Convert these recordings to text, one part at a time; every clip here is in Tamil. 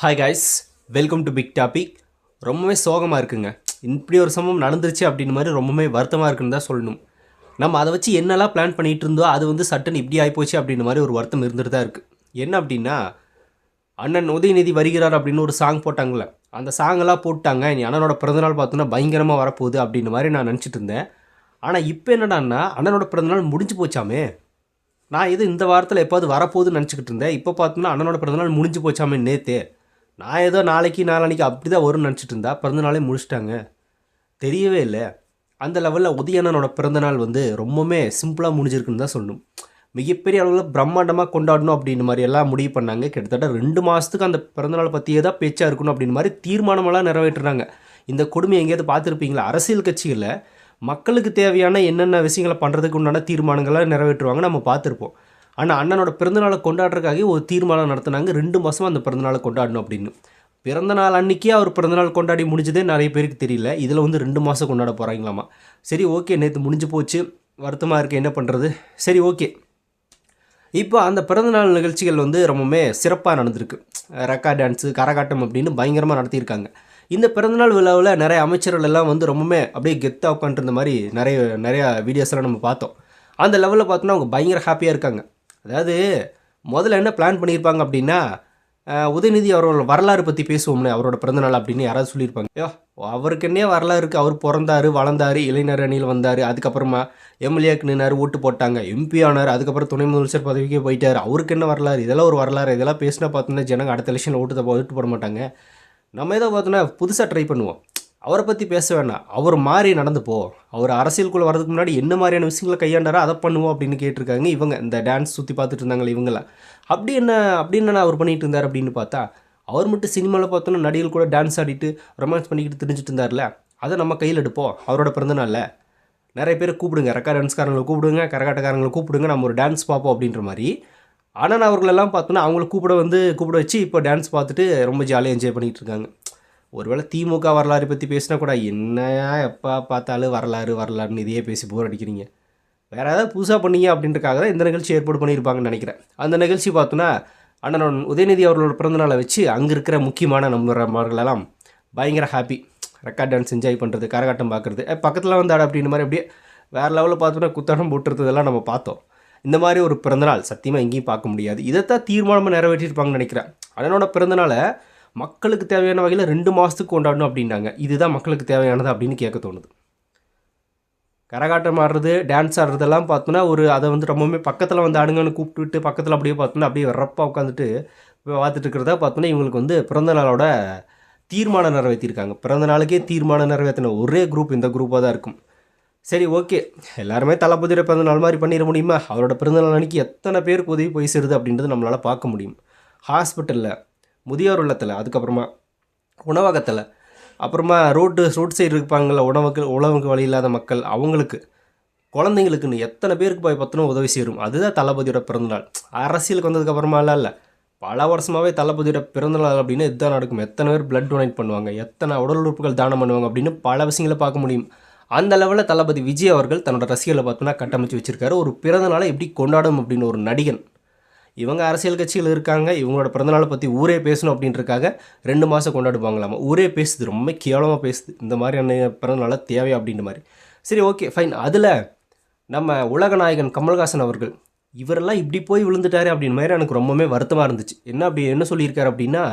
Hi guys welcome to big topic ரொம்பவே சோகமாக இருக்குங்க. இப்படி ஒரு சம்பவம் நடந்துருச்சு அப்படின்னு மாதிரி ரொம்பவே வருத்தமாக இருக்குன்னு தான் சொல்லணும். நம்ம அதை வச்சு என்னெல்லாம் பிளான் பண்ணிகிட்டு இருந்தோ அது வந்து சட்டன் இப்படி ஆகிப்போச்சு அப்படின்னு மாதிரி ஒரு வருத்தம் இருந்துட்டு தான் இருக்குது என்ன அப்படின்னா அண்ணன் உதயநிதி வருகிறார் அப்படின்னு ஒரு சாங் போட்டாங்களே அந்த சாங்கெல்லாம் போட்டாங்க. என் அண்ணனோட பிறந்தநாள் பார்த்தோன்னா பயங்கரமாக வரப்போகுது அப்படின்னு மாதிரி நான் நினச்சிட்டு இருந்தேன். ஆனால் இப்போ என்னடான்னா அண்ணனோட பிறந்தநாள் முடிஞ்சு போச்சாமே. நான் இது இந்த வாரத்தில் எப்போது வரப்போகுதுன்னு நினச்சிக்கிட்டு இருந்தேன். இப்போ பார்த்தோன்னா அண்ணனோட பிறந்தநாள் முடிஞ்சு போச்சாமே நேற்று நான் ஏதோ நாளைக்கு நாளான்னைக்கு அப்படி தான் வரும்னு நினச்சிட்டு இருந்தா பிறந்தநாளே முடிச்சிட்டாங்க. தெரியவே இல்லை. அந்த லெவலில் உதயண்ணனோட பிறந்தநாள் வந்து ரொம்பவுமே சிம்பிளாக முடிஞ்சிருக்குன்னு தான் சொல்லணும். மிகப்பெரிய அளவில் பிரம்மாண்டமாக கொண்டாடணும் அப்படின்னு மாதிரி எல்லாம் முடிவு பண்ணாங்க. கிட்டத்தட்ட ரெண்டு மாதத்துக்கு அந்த பிறந்தநாள் பற்றியே தான் பேச்சாக இருக்கணும் அப்படின்னு மாதிரி தீர்மானமெல்லாம் நிறைவேற்றுறாங்க இந்த கொடுமை எங்கேயாவது பார்த்துருப்பீங்களா? அரசியல் கட்சிகளில் மக்களுக்கு தேவையான என்னென்ன விஷயங்களை பண்ணுறதுக்கு உண்டான தீர்மானங்களை நிறைவேற்றுவாங்க நம்ம பார்த்துருப்போம். ஆனால் அண்ணனோட பிறந்தநாளை கொண்டாடுறதுக்காக ஒரு தீர்மானம் நடத்தினாங்க. ரெண்டு மாதமாக அந்த பிறந்தநாளை கொண்டாடணும் அப்படின்னு. பிறந்தநாள் அன்னைக்கே அவர் பிறந்தநாள் கொண்டாடி முடிஞ்சதே நிறைய பேருக்கு தெரியல. இதில் வந்து ரெண்டு மாதம் கொண்டாட போகிறாங்களாமா சரி ஓகே நேற்று முடிஞ்சு போச்சு. வருத்தமாக இருக்குது என்ன பண்ணுறது சரி ஓகே. இப்போ அந்த பிறந்தநாள் நிகழ்ச்சிகள் வந்து ரொம்பவுமே சிறப்பாக நடந்திருக்கு. ரெக்கா டான்ஸு கரகாட்டம் அப்படின்னு பயங்கரமாக நடத்தியிருக்காங்க. இந்த பிறந்தநாள் விழாவில் நிறைய அமைச்சர்கள் எல்லாம் வந்து ரொம்பவுமே அப்படியே கெத்தாக உட்காந்துருந்த மாதிரி நிறைய நிறையா வீடியோஸ்லாம் நம்ம பார்த்தோம். அந்த லெவலில் பார்த்தோன்னா அவங்க பயங்கர ஹாப்பியாக இருக்காங்க. அதாவது முதல்ல என்ன பிளான் பண்ணியிருப்பாங்க அப்படின்னா உதயநிதி அவரோட வரலாறு பற்றி பேசுவோம்னே அவரோட பிறந்தநாள் அப்படின்னு யாராவது சொல்லியிருப்பாங்க. ஐயோ அவருக்குன்னே வரலாறு இருக்குது அவர் பிறந்தாரு வளர்ந்தார் இளைஞர் அணியில் வந்தார். அதுக்கப்புறமா எம்எல்ஏக்கு நின்னார் ஓட்டு போட்டாங்க. எம்பி ஆனார் அதுக்கப்புறம் துணை முதலமைச்சர் பதவிக்கே போயிட்டார். அவருக்கு என்ன வரலாறு? இதெல்லாம் ஒரு வரலாறு. இதெல்லாம் பேசினா பார்த்தோன்னா ஜனங்க அடுத்த எலெக்ஷனில் ஓட்டு ஓட்டு போட மாட்டாங்க. நம்ம ஏதோ பார்த்தோன்னா புதுசாக ட்ரை பண்ணுவோம். அவரை பற்றி பேச வேணாம். அவர் மாறி நடந்து போ. அவர் அரசியலுக்குள்ளே வரதுக்கு முன்னாடி என்ன மாதிரியான விஷயங்களை கையாண்டாரோ அதை பண்ணுவோம் அப்படின்னு கேட்டிருக்காங்க இவங்க. இந்த டான்ஸ் சுற்றி பார்த்துட்டு இருந்தாங்களே இவங்களாம் அப்படி என்ன அப்படி என்ன அவர் பண்ணிட்டு இருந்தார் அப்படின்னு பார்த்தா அவர் மட்டும் சினிமாவில் பார்த்தோன்னா நடிகர்கள் கூட டான்ஸ் ஆடிட்டு ரொமான்ஸ் பண்ணிக்கிட்டு தெரிஞ்சுட்டு இருந்தார்ல. அதை நம்ம கையில் எடுப்போம். அவரோட பிறந்தநாளில் நிறைய பேர் கூப்பிடுங்க. ரெக்கா டான்ஸ்காரங்களை கூப்பிடுங்க. கரகாட்டக்காரங்களை கூப்பிடுங்க. நம்ம ஒரு டான்ஸ் பார்ப்போம் அப்படின்ற மாதிரி. ஆனால் அவர்களெல்லாம் பார்த்தோன்னா அவங்கள கூப்பிட வந்து கூப்பிட வச்சு இப்போ டான்ஸ் பார்த்துட்டு ரொம்ப ஜாலியாக என்ஜாய் பண்ணிகிட்டு இருக்காங்க. ஒருவேளை திமுக வரலாறு பற்றி பேசினா கூட என்னையா எப்போ பார்த்தாலும் வரலாறு வரலாறுன்னு இதையே பேசி போர் அடிக்கிறீங்க. வேறு ஏதாவது புதுசாக பண்ணீங்க அப்படின்றக்காக தான் இந்த நிகழ்ச்சி ஏற்பாடு பண்ணியிருப்பாங்கன்னு நினைக்கிறேன். அந்த நிகழ்ச்சி பார்த்தோன்னா அண்ணன் உதயநிதி அவர்களோட பிறந்தநாளை வச்சு அங்கே இருக்கிற முக்கியமான நம்பர்களெல்லாம் பயங்கர ஹாப்பி ரெக்கார்ட் டான்ஸ் என்ஜாய் பண்ணுறது கரகாட்டம் பார்க்குறது பக்கத்தில் வந்து அப்படின்னு அப்படின்ற மாதிரி அப்படியே வேறு லெவலில் பார்த்தோன்னா குத்தாட்டம் போட்டுறதெல்லாம் நம்ம பார்த்தோம். இந்த மாதிரி ஒரு பிறந்தநாள் சத்தியமாக எங்கேயும் பார்க்க முடியாது. இதைத்தான் தீர்மானமாக நிறைவேற்றிருப்பாங்கன்னு நினைக்கிறேன். அண்ணனோட பிறந்தநாளை மக்களுக்கு தேவையான வகையில் ரெண்டு மாதத்துக்கு கொண்டாடணும் அப்படின்னாங்க. இதுதான் மக்களுக்கு தேவையானது அப்படின்னு கேட்க தோணுது. கரகாட்டம் ஆடுறது டான்ஸ் ஆடுறதெல்லாம் பார்த்தோன்னா ஒரு அதை வந்து ரொம்பவுமே பக்கத்தில் வந்து ஆடுங்கன்னு கூப்பிட்டுட்டு பக்கத்தில் அப்படியே பார்த்தோன்னா அப்படியே வரப்பாக உட்காந்துட்டு பார்த்துட்டு இருக்கிறதா பார்த்தோன்னா இவங்களுக்கு வந்து பிறந்த நாளோட தீர்மானம் நிறைவேற்றிருக்காங்க. பிறந்த நாளுக்கே தீர்மானம் நிறைவேற்றின ஒரே குரூப் இந்த குரூப்பாக தான் இருக்கும். சரி ஓகே. எல்லாருமே தளபதியோட பிறந்த நாள் மாதிரி பண்ணிட முடியுமா? அவரோட பிறந்தநாள் அன்னைக்கு எத்தனை பேருக்கு உதவி போய் சேருது அப்படின்றது நம்மளால் பார்க்க முடியும். ஹாஸ்பிட்டலில் முதியோர் இல்லத்தில் அதுக்கப்புறமா உணவகத்தில். அப்புறமா ரோட்டு ரோட் சைடு இருப்பாங்கள்ல உணவுக்கு உணவுக்கு வழி இல்லாத மக்கள் அவங்களுக்கு குழந்தைங்களுக்குன்னு எத்தனை பேருக்கு போய் பார்த்தோன்னா உதவி சேரும். அதுதான் தளபதியோட பிறந்தநாள். அரசியலுக்கு வந்ததுக்கப்புறமாலாம் இல்லை. பல வருஷமாகவே தளபதியோட பிறந்தநாள் அப்படின்னு இதுதான் நடக்கும். எத்தனை பேர் பிளட் டொனேட் பண்ணுவாங்க எத்தனை உடல் உறுப்புகள் தானம் பண்ணுவாங்க அப்படின்னு பல விஷயங்களை பார்க்க முடியும். அந்த லெவலில் தளபதி விஜய் அவர்கள் தன்னோட ரசிகர்களை பார்த்தோன்னா கட்டமைச்சு வச்சுருக்காரு. ஒரு பிறந்தநாளை எப்படி கொண்டாடும் அப்படின்னு ஒரு நடிகன் இவங்க அரசியல் கட்சியில் இருக்காங்க இவங்களோட பிறந்தநாளை பற்றி ஊரே பேசணும் அப்படின்றக்காக ரெண்டு மாதம் கொண்டாடுவாங்களாமா? ஊரே பேசுது ரொம்ப கேவலமாக பேசுது. இந்த மாதிரியான பிறந்தநாளை தேவை அப்படின்ற மாதிரி. சரி ஓகே ஃபைன் அதில் நம்ம உலகநாயகன் கமல்ஹாசன் அவர்கள் இவரெல்லாம் இப்படி போய் விழுந்துட்டாரு அப்படின்னு மாதிரி எனக்கு ரொம்பவே வருத்தமாக இருந்துச்சு. என்ன அப்படி என்ன சொல்லியிருக்காரு அப்படின்னா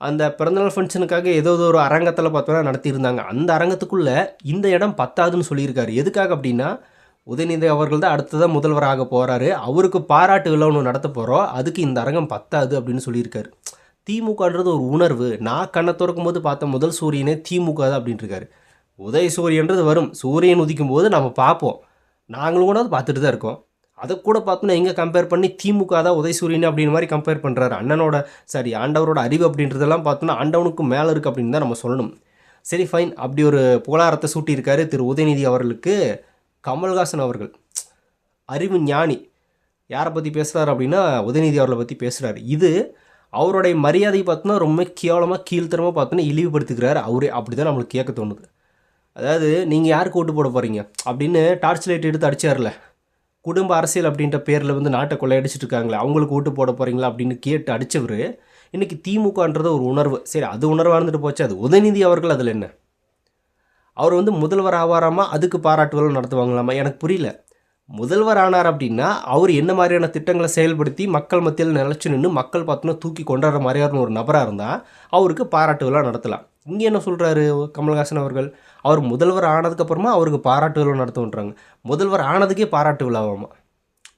அந்த பிறந்தநாள் ஃபங்க்ஷனுக்காக ஏதோ ஒரு அரங்கத்தில் பார்த்தோன்னா நடத்தியிருந்தாங்க. அந்த அரங்கத்துக்குள்ளே இந்த இடம் பத்தாதுன்னு சொல்லியிருக்காரு. எதுக்காக அப்படின்னா உதயநிதி அவர்கள் தான் அடுத்ததாக முதல்வராக போகிறாரு அவருக்கு பாராட்டு விழா ஒன்று நடத்த போகிறோம் அதுக்கு இந்த அரங்கம் பத்தாது அப்படின்னு சொல்லியிருக்காரு. திமுகன்றது ஒரு உணர்வு. நான் கண்ணை திறக்கும் போது பார்த்த முதல் சூரியனே திமுக தான் அப்படின்ட்டு இருக்காரு உதய சூரியன்றது வரும். சூரியன் உதிக்கும் போது நம்ம பார்ப்போம். நாங்களும் கூட அதை பார்த்துட்டு தான் இருக்கோம். அதை கூட பார்த்தோன்னா எங்கே கம்பேர் பண்ணி திமுக தான் உதயசூரியன் அப்படின்னு மாதிரி கம்பேர் பண்ணுறாரு அண்ணனோட சாரி ஆண்டவரோட அறிவு அப்படின்றதெல்லாம் பார்த்தோன்னா ஆண்டவனுக்கு மேலே இருக்குது அப்படின்னு தான் நம்ம சொல்லணும். சரி ஃபைன் அப்படி ஒரு புகழாரத்தை சூட்டியிருக்காரு திரு உதயநிதி அவர்களுக்கு. கமல்ஹாசன் அவர்கள். அறிவு ஞானி. யாரை பற்றி பேசுகிறார் அப்படின்னா உதயநிதி அவர்களை பற்றி பேசுகிறார் இது அவருடைய மரியாதை பார்த்தோன்னா ரொம்ப கேவலமாக கீழ்த்தரமாக பார்த்தோன்னா இழிவுபடுத்துக்கிறார் அவரே. அப்படி தான் நம்மளுக்கு கேட்க தோணுது. அதாவது நீங்கள் யாருக்கு ஓட்டு போட போகிறீங்க அப்படின்னு டார்ச் லைட் எடுத்து அடிச்சார்ல. குடும்ப அரசியல் அப்படின்ற பேரில் வந்து நாட்டை கொள்ளையடிச்சிட்டு இருக்காங்களே அவங்களுக்கு ஓட்டு போட போகிறீங்களா அப்படின்னு கேட்டு அடித்தவர் இன்றைக்கி திமுகன்றது ஒரு உணர்வு. சரி அது உணர்வாக இருந்துட்டு போச்சு. அது உதயநிதி அவர்கள் அதில் என்ன? அவர் வந்து முதல்வர் ஆவாராமா? அதுக்கு பாராட்டு விழா நடத்துவாங்களாமா? எனக்கு புரியல. முதல்வர் ஆனார் அப்படின்னா அவர் என்ன மாதிரியான திட்டங்களை செயல்படுத்தி மக்கள் மத்தியில் நிலச்சி நின்று மக்கள் பார்த்தோன்னா தூக்கி கொண்டாடுற மாதிரியான ஒரு நபராக இருந்தால் அவருக்கு பாராட்டு விழா நடத்தலாம். இங்கே என்ன சொல்கிறாரு கமல்ஹாசன் அவர்கள்? அவர் முதல்வர் ஆனதுக்கப்புறமா அவருக்கு பாராட்டு விழா நடத்துன்றாங்க முதல்வர் ஆனதுக்கே பாராட்டு விழாவாமா?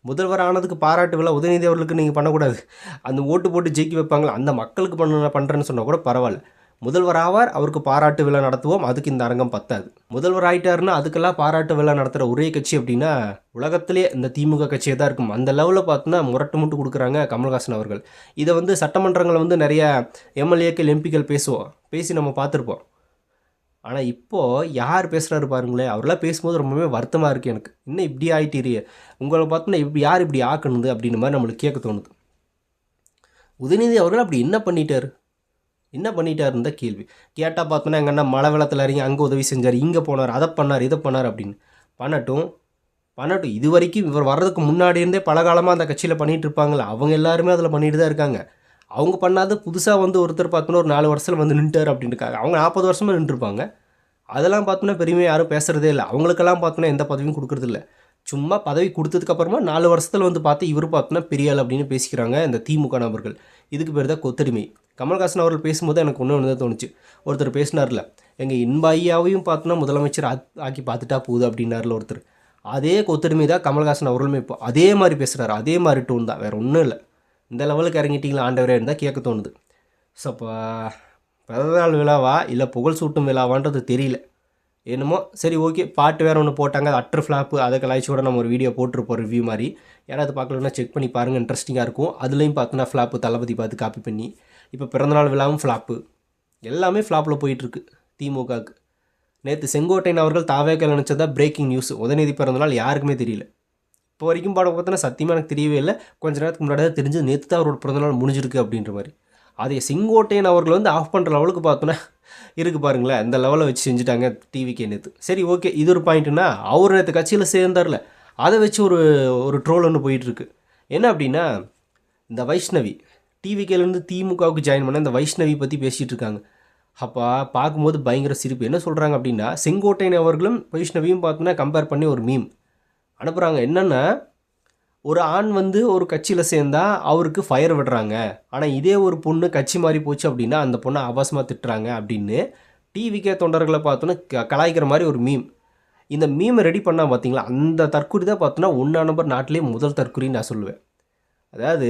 முதல்வர் ஆனதுக்கு பாராட்டு விழா உதயநிதி அவர்களுக்கு நீங்கள் பண்ணக்கூடாது. அந்த ஓட்டு போட்டு ஜெயிக்க வைப்பாங்களா? அந்த மக்களுக்கு பண்ண பண்ணுறேன்னு சொன்னால் கூட பரவாயில்ல. முதல்வர் ஆவார் அவருக்கு பாராட்டு விழா நடத்துவோம் அதுக்கு இந்த அரங்கம் பத்தாது. முதல்வர் ஆயிட்டாருன்னா அதுக்கெல்லாம் பாராட்டு விழா நடத்துகிற ஒரே கட்சி அப்படின்னா உலகத்திலே இந்த திமுக கட்சியே தான் இருக்கும். அந்த லெவலில் பார்த்தோன்னா முரட்டு முட்டு கொடுக்குறாங்க கமல்ஹாசன் அவர்கள். இதை வந்து சட்டமன்றங்களில் வந்து நிறைய எம்எல்ஏக்கள் எம்பிக்கள் பேசுவோம். பேசி நம்ம பார்த்துருப்போம் ஆனால் இப்போது யார் பேசுகிறாரு பாருங்களேன் அவரெல்லாம் பேசும்போது ரொம்பவே வருத்தமாக இருக்குது எனக்கு. இன்னும் இப்படி ஆகிட்டீரிய உங்களை பார்த்தோன்னா இப்படி யார் இப்படி ஆக்கணுது அப்படின்னு மாதிரி நம்மளுக்கு கேட்க தோணுது. உதயநிதி அவர்கள் அப்படி என்ன பண்ணிட்டார்? என்ன பண்ணிட்டார் இருந்த கேள்வி. கேட்டால் பார்த்தோன்னா எங்கள் அண்ணா மழை வெள்ளத்தில் இறங்கி அங்கே உதவி செஞ்சார் இங்கே போனார் அதை பண்ணார் இதை பண்ணார் அப்படின்னு. பண்ணட்டும் பண்ணட்டும். இது வரைக்கும் இவர் வர்றதுக்கு முன்னாடி இருந்தே பல காலமாக அந்த கட்சியில் பண்ணிகிட்டு இருப்பாங்களே அவங்க எல்லாருமே அதில் பண்ணிட்டு தான் இருக்காங்க. அவங்க பண்ணாத புதுசாக வந்து ஒருத்தர் பார்த்தோன்னா ஒரு நாலு வருஷத்தில் வந்து நின்ட்டார் அப்படின்னு இருக்காங்க அவங்க நாற்பது வருஷமாக நின்றுருப்பாங்க. அதெல்லாம் பார்த்தோன்னா பெருமையாக யாரும் பேசுகிறதே இல்லை. அவங்களுக்கெல்லாம் பார்த்தோன்னா எந்த பதவியும் கொடுக்குறதில்ல. சும்மா பதவி கொடுத்ததுக்கப்புறமா நாலு வருஷத்தில் வந்து பார்த்து இவர் பார்த்தோன்னா பெரிய ஆள் அப்படின்னு பேசிக்கிறாங்க இந்த திமுக நபர்கள். இதுக்கு பேர் தான் கொத்தடிமை. கமல்ஹாசன் அவர்கள் பேசும்போது எனக்கு ஒன்று ஒன்று தான் தோணுச்சு. ஒருத்தர் பேசினார்ல எங்கள் இன்பாயியாவையும் பார்த்தோன்னா முதலமைச்சர் ஆக்கி பார்த்துட்டா போகுது அப்படின்னார்ல ஒருத்தர். அதே கொத்தடிமை தான் கமல்ஹாசன் அவர்களுமே இப்போ அதே மாதிரி பேசுகிறாரு அதே மாதிரி டோன் தான். வேறு ஒன்றும் இல்லை. இந்த லெவலுக்கு இறங்கிட்டீங்களா ஆண்டவரே இருந்தால் கேட்க தோணுது. ஸோ அப்போ பிறந்தநாள் விழாவா இல்லை புகழ் சூட்டும் விழாவான்றது தெரியல. என்னமோ சரி ஓகே பாட்டு வேறு ஒன்று போட்டாங்க. அது அட்டர் ஃப்ளாப்பு அதை கலாய்ச்சி கூட நம்ம ஒரு வீடியோ போட்டிருப்போம் ரிவ்யூ மாதிரி. யாராவது பார்க்கலன்னா செக் பண்ணி பாருங்கள் இன்ட்ரெஸ்டிங்காக இருக்கும். அதுலேயும் பார்த்தோன்னா ஃப்ளாப்பு தளபதி பார்த்து காப்பி பண்ணி. இப்போ பிறந்தநாள் விழாவும் ஃப்ளாப்பு எல்லாமே ஃப்ளாப்பில் போயிட்டுருக்கு திமுகவுக்கு. நேற்று செங்கோட்டையன் அவர்கள் தாவேக்க நினச்சதா பிரேக்கிங் நியூஸ் உதயநிதி பிறந்தநாள் யாருக்குமே தெரியல. இப்போ வரைக்கும் பாடம் பார்த்தோன்னா சத்தியமாக எனக்கு தெரியவே இல்லை. கொஞ்ச நேரத்துக்கு முன்னாடி தான் நேற்று தான் அவரோட பிறந்தநாள் முடிஞ்சிருக்கு அப்படின்ற மாதிரி. அதை செங்கோட்டையன் அவர்கள் வந்து ஆஃப் பண்ணுற லெவலுக்கு பார்த்தோன்னா இருக்குது பாருங்களேன். இந்த லெவலில் வச்சு செஞ்சுட்டாங்க டிவிக்கே நேற்று சரி ஓகே. இது ஒரு பாயிண்ட்டுனா அவர் நேற்று கட்சியில் சேர்ந்தார்ல. அதை வச்சு ஒரு ஒரு ட்ரோல் ஒன்று போயிட்டுருக்கு. என்ன அப்படின்னா இந்த வைஷ்ணவி டிவிகேலேருந்து திமுகவுக்கு ஜாயின் பண்ண இந்த வைஷ்ணவி பற்றி பேசிகிட்டு இருக்காங்க. அப்போ பார்க்கும்போது பயங்கர சிரிப்பு. என்ன சொல்கிறாங்க அப்படின்னா செங்கோட்டையன் அவர்களும் வைஷ்ணவியும் பார்த்தோன்னா கம்பேர் பண்ணி ஒரு மீம் அனுப்புகிறாங்க என்னென்னா ஒரு ஆண் வந்து ஒரு கட்சியில் சேர்ந்தா அவருக்கு ஃபயர் விடுறாங்க. ஆனால் இதே ஒரு பொண்ணு கட்சி மாறி போச்சு அப்படின்னா அந்த பொண்ணை ஆபாசமாக திட்டுறாங்க அப்படின்னு டிவிகே தொண்டர்களை பார்த்தோன்னா க கலாய்க்கிற மாதிரி ஒரு மீம் இந்த மீமை ரெடி பண்ணால் பார்த்தீங்களா? அந்த தற்குறி தான் பார்த்தோன்னா ஒன்றா நம்பர் நாட்டிலே முதல் தற்குறின்னு நான் சொல்லுவேன். அதாவது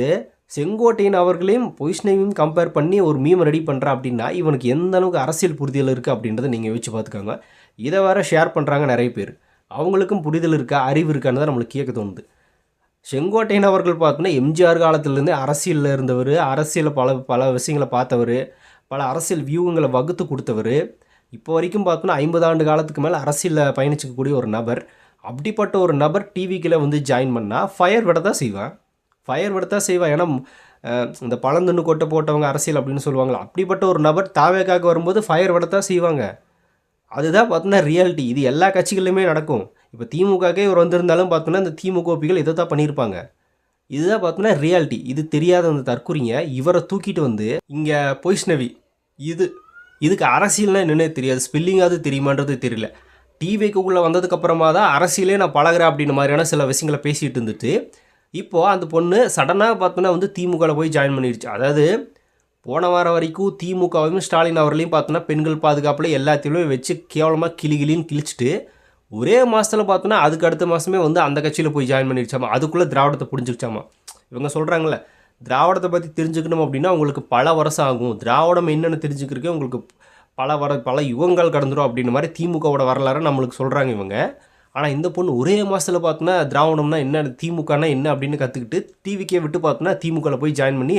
செங்கோட்டையின் அவர்களையும் வைஷ்ணவியும் கம்பேர் பண்ணி ஒரு மீம் ரெடி பண்ணுறா அப்படின்னா இவனுக்கு எந்த அளவுக்கு அரசியல் புரிதல் இருக்குது அப்படின்றத நீங்கள் யோசிச்சு பார்த்துக்கோங்க. இதை வேறு ஷேர் பண்ணுறாங்க நிறைய பேர். அவங்களுக்கும் புரிதல் இருக்கா அறிவு இருக்கான்னு தான் நம்மளுக்கு கேட்க தோணுது. செங்கோட்டையன் அவர்கள் பார்த்தோன்னா எம்ஜிஆர் காலத்திலேருந்து அரசியலில் இருந்தவர் அரசியலில் பல பல விஷயங்களை பார்த்தவர் பல அரசியல் வியூகங்களை வகுத்து கொடுத்தவர். இப்போ வரைக்கும் பார்த்தோன்னா ஐம்பது ஆண்டு காலத்துக்கு மேலே அரசியலில் பயணிச்சிக்கக்கூடிய ஒரு நபர். அப்படிப்பட்ட ஒரு நபர் டிவிக்கில் வந்து ஜாயின் பண்ணால் ஃபயர் விட தான் செய்வான். ஃபயர் விட தான் செய்வான். ஏன்னா இந்த பழந்துண்ணு கொட்டை போட்டவங்க அரசியல் அப்படின்னு சொல்லுவாங்களா? அப்படிப்பட்ட ஒரு நபர் தாவேக்காக வரும்போது ஃபயர் விட தான் செய்வாங்க. அதுதான் பார்த்தோன்னா ரியாலிட்டி இது எல்லா கட்சிகளிலுமே நடக்கும். இப்போ திமுகக்கே இவர் வந்திருந்தாலும் பார்த்தோன்னா இந்த திமுக ஒப்பிகள் இதை தான் பண்ணியிருப்பாங்க. இதுதான் பார்த்தோன்னா ரியாலிட்டி இது தெரியாத அந்த தற்கூறிங்க. இவரை தூக்கிட்டு வந்து இங்கே பொய்ஷ்ணவி இது இதுக்கு அரசியல்னால் என்னன்னே தெரியாது. ஸ்பெல்லிங்காவது தெரியுமான்றது தெரியல. டிவிக்குள்ளே வந்ததுக்கப்புறமா தான் அரசியலே நான் பழகுறேன் அப்படின்னு மாதிரியான சில விஷயங்களை பேசிகிட்டு இருந்துட்டு இப்போது அந்த பொண்ணு சடனாக பார்த்தோன்னா வந்து திமுகவில் போய் ஜாயின் பண்ணிடுச்சு. அதாவது போன வாரம் வரைக்கும் திமுகவையும் ஸ்டாலின் அவர்களையும் பார்த்தோன்னா பெண்கள் பாதுகாப்பில் எல்லாத்தையுமே வச்சு கேவலமாக கிளி கிளின்னு கிழிச்சிட்டு ஒரே மாதத்தில் பார்த்தோன்னா அதுக்கு அடுத்த மாதமே வந்து அந்த கட்சியில் போய் ஜாயின் பண்ணிடுச்சாமா அதுக்குள்ளே திராவிடத்தை புரிஞ்சுக்கிச்சாமா இவங்க சொல்கிறாங்களே திராவிடத்தை பற்றி தெரிஞ்சுக்கணும் அப்படின்னா உங்களுக்கு பல வருஷம் ஆகும். திராவிடம் என்னென்னு தெரிஞ்சுக்கிறதுக்கே உங்களுக்கு பல வர பல யுகங்கள் கடந்துடும் அப்படின்ற மாதிரி திமுகவோட வரலாறு நம்மளுக்கு சொல்கிறாங்க இவங்க. ஆனால் இந்த பொண்ணு ஒரே மாதத்தில் பார்த்தோன்னா திராவிடம்னா என்ன திமுகனா என்ன அப்படின்னு கற்றுக்கிட்டு டிவிக்கே விட்டு பார்த்தோன்னா திமுகவில் போய் ஜாயின் பண்ணி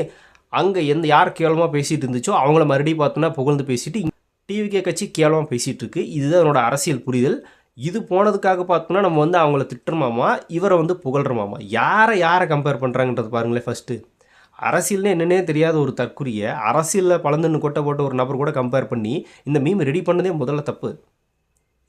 அங்கே எந்த யார் கேவலமாக பேசிகிட்டு இருந்துச்சோ அவங்கள மறுபடியும் பார்த்தோன்னா புகழ்ந்து பேசிட்டு டிவிகே கட்சி கேவலமாக பேசிகிட்டு இருக்கு. இதுதான் என்னோட அரசியல் புரிதல். இது போனதுக்காக பார்த்தோன்னா நம்ம வந்து அவங்கள திட்டுறமாமா இவரை வந்து புகழ்றோமாமா? யாரை யாரை கம்பேர் பண்ணுறாங்கன்றது பாருங்களேன் ஃபஸ்ட்டு அரசியல்னு என்னன்னே தெரியாத ஒரு தற்குறியை அரசியலில் பலந்துன்னு கொட்டை போட்ட ஒரு நபர் கூட கம்பேர் பண்ணி இந்த மீம் ரெடி பண்ணதே முதல்ல தப்பு.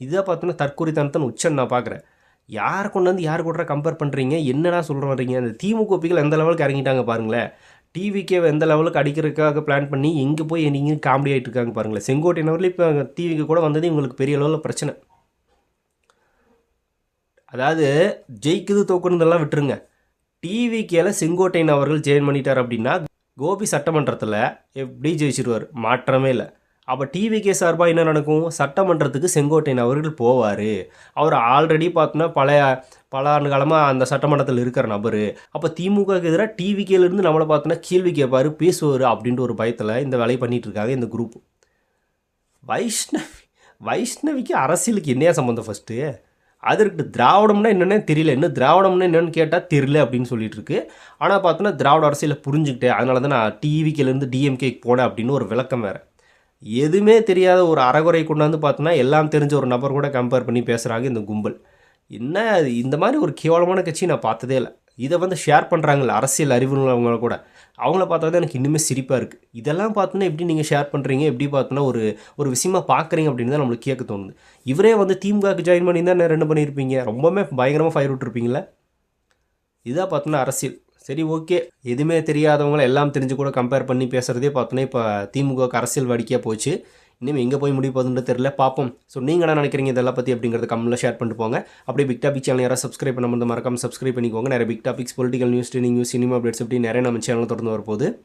இதை பார்த்தோன்னா தனத்தன் உச்சம் நான் பார்க்குறேன். யார் கொண்டு வந்து யார் கூட கம்பேர் பண்ணுறீங்க என்னடா சொல்கிறீங்க அந்த திமுக ஒப்பிகள் எந்த லெவலுக்கு இறங்கிட்டாங்க பாருங்களேன். டிவிக்கே எந்த லெவலுக்கு அடிக்கிறதுக்காக பிளான் பண்ணி எங்கே போய் நீங்கள் காமெடி ஆகிட்டு இருக்காங்க பாருங்களேன். செங்கோட்டையன் அவர்கள் இப்போ டிவிக்கு கூட வந்தது இவங்களுக்கு பெரிய அளவில் பிரச்சனை. அதாவது ஜெயிக்குது தோக்குனதெல்லாம் விட்டுருங்க. டிவிக்கேல செங்கோட்டையன் அவர்கள் ஜெயின் பண்ணிட்டார் அப்படின்னா கோபி சட்டமன்றத்தில் எப்படி ஜெயிச்சிருவார்? மாற்றமே இல்லை. அப்போ டிவிகே சார்பாக என்ன நடக்கும்? சட்டமன்றத்துக்கு செங்கோட்டையன் அவர்கள் போவார். அவர் ஆல்ரெடி பார்த்தோன்னா பழைய பல ஆண்டு காலமாக அந்த சட்டமன்றத்தில் இருக்கிற நபர். அப்போ திமுகவுக்கு எதிராக டிவிகேலேருந்து நம்மளை பார்த்தோன்னா கேள்வி கேட்பார் பேசுவார் அப்படின்ட்டு ஒரு பயத்தில் இந்த வேலையை பண்ணிகிட்டு இருக்காங்க இந்த குரூப். வைஷ்ணவி வைஷ்ணவிக்கு அரசியலுக்கு என்னையா சம்மந்தம் ஃபஸ்ட்டு அதற்கு திராவிடம்னா என்னென்னே தெரியல. இன்னும் திராவிடம்னா என்னென்னு கேட்டால் தெரியல அப்படின்னு சொல்லிட்டு இருக்கு ஆனால் பார்த்தோன்னா திராவிட அரசியலை புரிஞ்சுக்கிட்டேன். அதனால தான் நான் டிவிக்கிலேருந்து டிஎம்கேக்கு போனேன் அப்படின்னு ஒரு விளக்கம் வேறு. எதுவுமே தெரியாத ஒரு அறகுறை கொண்டாந்து பார்த்தோன்னா எல்லாம் தெரிஞ்ச ஒரு நபர் கூட கம்பேர் பண்ணி பேசுகிறாங்க இந்த கும்பல். என்ன இந்த மாதிரி ஒரு கேவலமான கட்சி நான் பார்த்ததே இல்லை. இதை வந்து ஷேர் பண்ணுறாங்கல்ல அரசியல் அறிவுள்ளவங்க கூட. அவங்கள பார்த்தா தான் எனக்கு இன்னுமே சிரிப்பாக இருக்குது இதெல்லாம் பார்த்தோன்னா எப்படி நீங்கள் ஷேர் பண்ணுறீங்க எப்படி பார்த்தோன்னா ஒரு ஒரு விஷயமா பார்க்குறீங்க அப்படின்னு தான் நம்மளுக்கு கேட்க தோணுது. இவரே வந்து திமுகக்கு ஜாயின் பண்ணி தான் ரெண்டு பண்ணியிருப்பீங்க? ரொம்பவுமே பயங்கரமாக ஃபயர் விட்டுருப்பீங்களே இதாக பார்த்தோன்னா அரசியல். சரி ஓகே எதுவுமே தெரியாதவங்கள எல்லாம் தெரிஞ்சு கூட கம்பேர் பண்ணி பேசுகிறதே பார்த்தோன்னா இப்போ திமுகவுக்கு அரசியல் வாடிக்கையாக போச்சு. இனிமேல் எங்கே போய் முடிய போகுதுன்னு தெரியல. பார்ப்போம். ஸோ நீங்கள் என்ன நினைக்கிறீங்க இதெல்லாம் பற்றி அப்படிங்கிறத கமெண்ட்டில் ஷேர் பண்ணிட்டு போங்க. அப்படியே பிக் டாபிக் சேனல் யாராவது சப்ஸ்கிரைப் பண்ண வந்து மறக்காம சப்ஸ்கிரைப் பண்ணிக்கோங்க. நிறைய big topics political news training news cinema updates அப்படி நிறைய நம்ம சேனல் தொடர்ந்து வரப்போகுது.